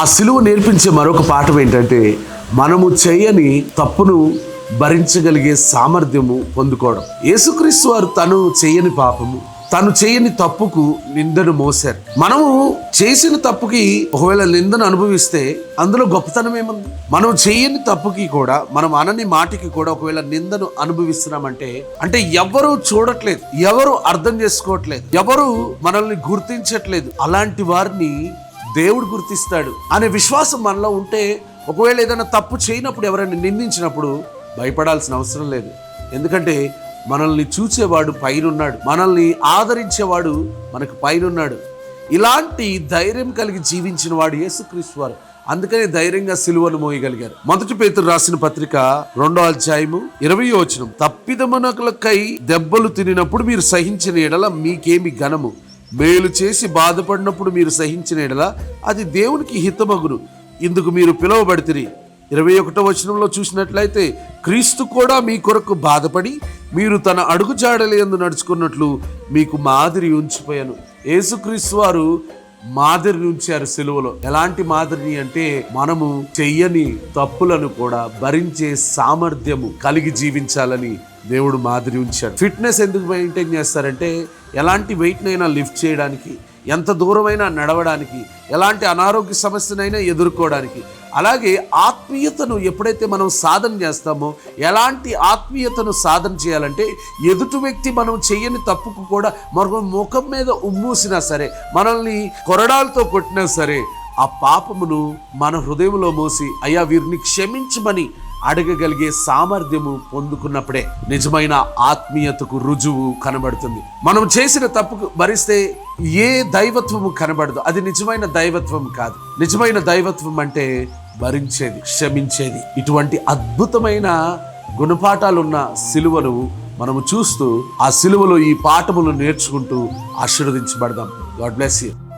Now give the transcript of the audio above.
ఆ సిలువ నేర్పించే మరొక పాఠం ఏంటంటే మనము చేయని తప్పును భరించగలిగే సామర్థ్యము పొందుకోవడం. యేసుక్రీస్తు వారు తను చేయని పాపము తను చేయని తప్పుకు నిందను మోశారు. మనము చేసిన తప్పుకి ఒకవేళ నిందను అనుభవిస్తే అందులో గొప్పతనం ఏముంది? మనం చేయని తప్పుకి కూడా మనం అనని మాటికి కూడా ఒకవేళ నిందను అనుభవిస్తున్నామంటే అంటే ఎవరు చూడట్లేదు ఎవరు అర్థం చేసుకోవట్లేదు ఎవరు మనల్ని గుర్తించట్లేదు అలాంటి వారిని దేవుడు గుర్తిస్తాడు అనే విశ్వాసం మనలో ఉంటే ఒకవేళ ఏదైనా తప్పు చేయనప్పుడు ఎవరైనా నిందించినప్పుడు భయపడాల్సిన అవసరం లేదు. ఎందుకంటే మనల్ని చూచేవాడు పైనున్నాడు. మనల్ని ఆదరించేవాడు మనకు పైనున్నాడు. ఇలాంటి ధైర్యం కలిగి జీవించిన వాడు యేసుక్రీస్తు వారు. అందుకనే ధైర్యంగా సిలువను మోయగలిగారు. మొదటి పేతురు రాసిన పత్రిక రెండో అధ్యాయము ఇరవై వచనం. తప్పిదమునకులకై దెబ్బలు తినినప్పుడు మీరు సహించిన ఎడల మీకేమి ఘనము? మేలు చేసి బాధపడినప్పుడు మీరు సహించిన ఎడల అది దేవునికి హితమగును. ఇందుకు మీరు పిలువబడితిరి. ఇరవై ఒకటో వచనంలో చూసినట్లయితే క్రీస్తు కూడా మీ కొరకు బాధపడి మీరు తన అడుగు జాడలేందు నడుచుకున్నట్లు మీకు మాదిరి ఉంచిపోయాను. యేసుక్రీస్తు వారు మాదిరిని ఉంచారు సెలువలో. ఎలాంటి మాదిరిని అంటే మనము చెయ్యని తప్పులను కూడా భరించే సామర్థ్యము కలిగి జీవించాలని దేవుడు మాదిరి ఉంచాడు. ఫిట్నెస్ ఎందుకు మెయింటైన్ చేస్తారంటే ఎలాంటి వెయిట్నైనా లిఫ్ట్ చేయడానికి ఎంత దూరమైనా నడవడానికి ఎలాంటి అనారోగ్య సమస్యనైనా ఎదుర్కోవడానికి. అలాగే ఆత్మీయతను ఎప్పుడైతే మనం సాధన చేస్తామో ఎలాంటి ఆత్మీయతను సాధన చేయాలంటే ఎదుటి వ్యక్తి మనం చేయని తప్పుకు కూడా మరొక ముఖం మీద ఉమ్మూసినా సరే మనల్ని కొరడాలతో కొట్టినా సరే ఆ పాపమును మన హృదయంలో మోసి అయ్యా వీరిని క్షమించమని అడగగలిగే సామర్థ్యము పొందుకున్నప్పుడే నిజమైన ఆత్మీయతకు రుజువు కనబడుతుంది. మనం చేసిన తప్పుకు భరిస్తే ఏ దైవత్వము కనబడదు. అది నిజమైన దైవత్వం కాదు. నిజమైన దైవత్వం అంటే భరించేది క్షమించేది. ఇటువంటి అద్భుతమైన గుణపాఠాలున్న సిలువను మనము చూస్తూ ఆ సిలువలో ఈ పాఠములు నేర్చుకుంటూ ఆశీర్వదించబడదాం. God bless you.